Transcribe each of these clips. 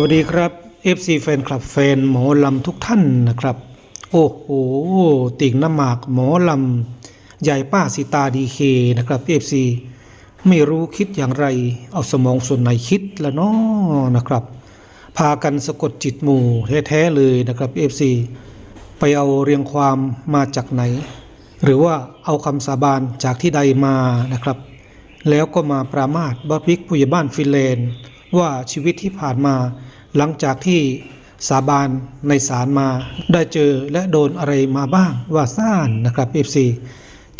วัสดีครับ FC แฟนคลับแฟนหมอลำทุกท่านนะครับ โอ้โหติ่งน้ำหมากหมอลำใหญ่ป้าสิตาดีเคนะครับ FC ไม่รู้คิดอย่างไร เอาสมองส่วนไหนคิดละเนาะนะครับ พากันสะกดจิตหมู่แท้ๆเลยนะครับ FC ไปเอาเรียงความมาจากไหน หรือว่าเอาคำสาบานจากที่ใดมานะครับ แล้วก็มาปรามาสบอสฟิกผู้ใหญ่บ้านฟินแลนด์ ว่าชีวิตที่ผ่านมา หลังจากที่สาบานในศาลมา ได้เจอและโดนอะไรมาบ้างว่าซ่านนะครับ FC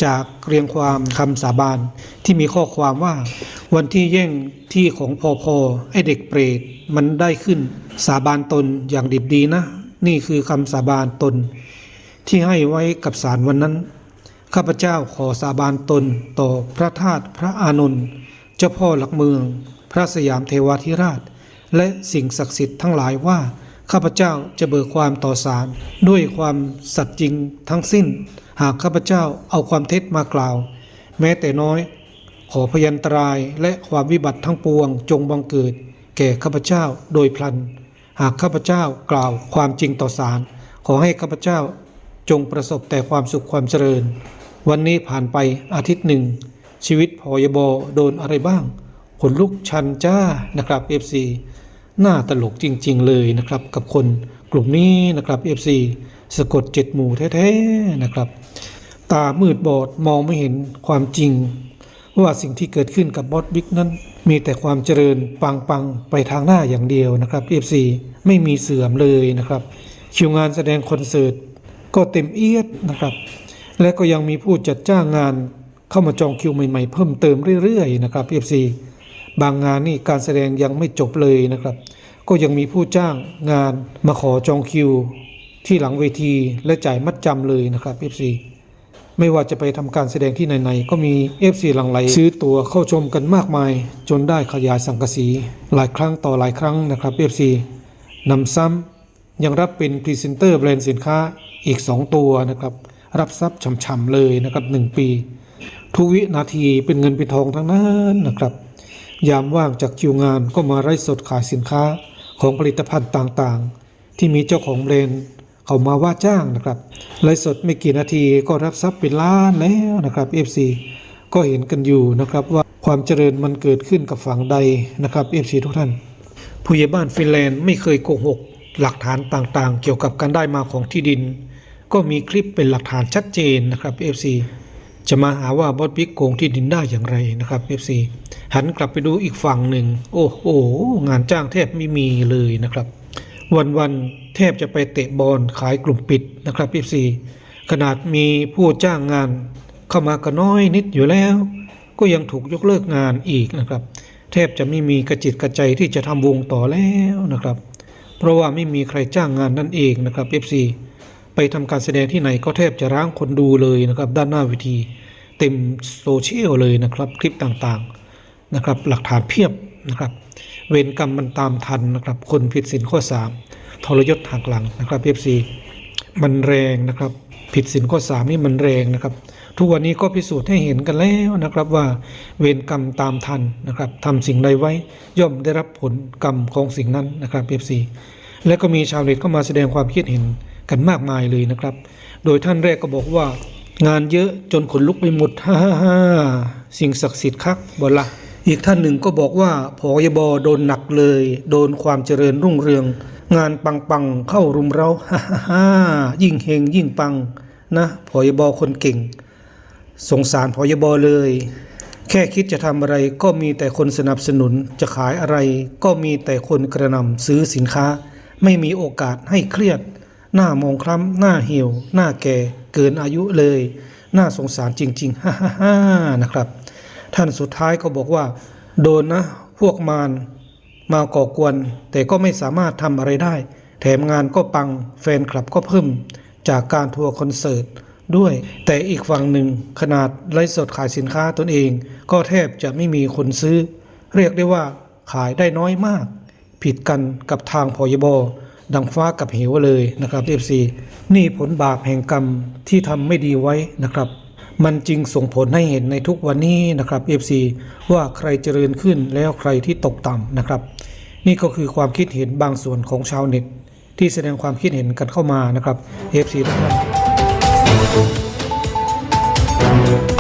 จากเรียงความคำสาบานที่มีข้อความว่า วันที่แย่งที่ของพอพอไอเด็กเปรตมันได้ขึ้น สาบานตนอย่างดิบดีนะ นี่คือคำสาบานตน ที่ให้ไว้กับศาลวันนั้น ข้าพเจ้าขอสาบานตนต่อพระธาตุพระอานนท์เจ้าพ่อหลักเมือง พระสยามเทวาธิราช และสิ่งศักดิ์สิทธิ์ทั้งหลายว่า ข้าพเจ้าจะเบิกความต่อศาลด้วยความสัตย์จริงทั้งสิ้น หากข้าพเจ้าเอาความเท็จมากล่าว แม้แต่น้อย ขอพยันตรายและความวิบัติทั้งปวงจงบังเกิด แก่ข้าพเจ้าโดยพลัน หากข้าพเจ้ากล่าวความจริงต่อศาลขอให้ข้าพเจ้าจงประสบแต่ความสุขความเจริญ วันนี้ผ่านไปอาทิตย์หนึ่ง ชีวิตพอยบโดนอะไรบ้าง ขนลุกชันจ้านะครับ FC หน้าตลกจริง ๆ เลยนะครับ กับคนกลุ่มนี้นะครับ FC สะกดเจ็ดหมู่แท้ๆนะครับ ตามืดบอดมองไม่เห็นความจริง ว่าสิ่งที่เกิดขึ้นกับบอสบิ๊กนั้น มีแต่ความเจริญปังๆ ไปทางหน้าอย่างเดียวนะครับ FC ไม่มีเสื่อมเลยนะครับคิวงานแสดงคอนเสิร์ตก็เต็มเอียดนะครับ และก็ยังมีผู้จัดจ้างงานเข้ามาจองคิวใหม่ๆ เพิ่มเติมเรื่อยๆนะครับ FC บางงานนี่การแสดงยังไม่จบเลยนะครับ ก็ยังมีผู้จ้างงานมาขอจองคิว ที่หลังเวทีและจ่ายมัดจำเลยนะครับ FC ไม่ว่าจะไปทำการแสดงที่ไหนๆก็มี FC หลังไหลซื้อตั๋วเข้าชมกันมากมาย จนได้ขยายสังกสี หลายครั้งต่อหลายครั้งนะครับ FC นำซ้ำยังรับเป็นพรีเซนเตอร์แบรนด์สินค้าอีก 2 ตัวนะครับ รับทรัพย์ฉ่ำๆเลยนะครับ 1 ปี ทุกวินาทีเป็นเงินเป็นทองทั้งนั้นนะครับ ยามว่างจากคิวงานก็มาไร้สดขายสินค้าของผลิตภัณฑ์ต่างๆ ที่มีเจ้าของแบรนด์เขามาว่าจ้างนะครับไลฟ์สดไม่กี่นาทีก็รับทรัพย์เป็นล้านแล้วนะครับ FC ก็เห็นกันอยู่นะครับว่าความเจริญมันเกิดขึ้นกับฝั่งใดนะครับ FC ทุกท่าน ผู้ใหญ่บ้านฟินแลนด์ไม่เคยโกหกหลักฐานต่างๆ เกี่ยวกับการได้มาของที่ดิน ก็มีคลิปเป็นหลักฐานชัดเจนนะครับ FC จะมาหาว่าบอสบิ๊กโกงที่ดินได้อย่างไรนะครับ FC หันกลับไปดูอีกฝั่งหนึ่ง โอ้โห งานจ้างแทบไม่มีเลยนะครับ วันๆแทบจะไปเตะบอลขายกลุ่มปิดนะครับ FC ขนาดมีผู้จ้างงานเข้ามาก็น้อยนิดอยู่แล้ว ก็ยังถูกยกเลิกงานอีกนะครับ แทบจะไม่มีกระจิตกระใจที่จะทำวงต่อแล้วนะครับ เพราะว่าไม่มีใครจ้างงานนั่นเองนะครับ FC ไปทำการแสดงที่ไหนก็แทบจะร้างคนดูเลยนะครับ ด้านหน้าเวทีเต็มโซเชียลเลยนะครับ คลิปต่างๆนะครับ หลักฐานเพียบนะครับ เวรกรรมมันตามทันนะครับ คนผิดศีลข้อ 3 ทรยศหักหลังนะครับ FC มันแรงนะครับ ผิดศีลข้อ 3 นี่มันแรงนะครับ ทุกวันนี้ก็พิสูจน์ให้เห็นกันแล้วนะครับว่าเวรกรรมตามทันนะครับทำสิ่งใดไว้ย่อมได้รับผลกรรมของสิ่งนั้นนะครับ FC และก็มีชาวเน็ตเข้ามาแสดงความคิดเห็น กันมากมายเลยนะครับ โดยท่านแรกก็บอกว่า งานเยอะจนขนลุกไปหมดฮ่าฮ่าฮ่าสิ่งศักดิ์สิทธิ์คักบละอีกท่านหนึ่งก็บอกว่าพอยบอโดนหนักเลย โดนความเจริญรุ่งเรือง งานปังปังๆเข้ารุมเราฮ่าฮ่าฮ่ายิ่งเฮงยิ่งปังนะพอยบอคนเก่ง สงสารพอยบอเลย แค่คิดจะทำอะไรก็มีแต่คนสนับสนุนจะขายอะไร ก็มีแต่คนกระนำซื้อสินค้า ไม่มีโอกาสให้เครียด หน้ามองคล้ำ หน้าเหี่ยว หน้าแก่ เกินอายุเลย น่าสงสารจริงๆฮ่าฮ่าฮ่านะครับ ท่านสุดท้ายก็บอกว่า โดนนะ พวกมารมาก่อกวน แต่ก็ไม่สามารถทำอะไรได้ แถมงานก็ปัง แฟนคลับก็เพิ่ม จากการทัวร์คอนเสิร์ตด้วย แต่อีกฝั่งหนึ่งขนาดไลฟ์สดขายสินค้าตนเอง ก็แทบจะไม่มีคนซื้อ เรียกได้ว่าขายได้น้อยมาก ผิดกันกับทางพยบ ดังฟ้ากับเหวเลยนะครับ FC นี่ผลบาปแห่งกรรมที่ทำไม่ดีไว้นะครับ มันจึงส่งผลให้เห็นในทุกวันนี้นะครับ FC ว่าใครเจริญขึ้นแล้วใครที่ตกต่ำนะครับ นี่ก็คือความคิดเห็นบางส่วนของชาวเน็ต ที่แสดงความคิดเห็นกันเข้ามานะครับ FC ทุกท่าน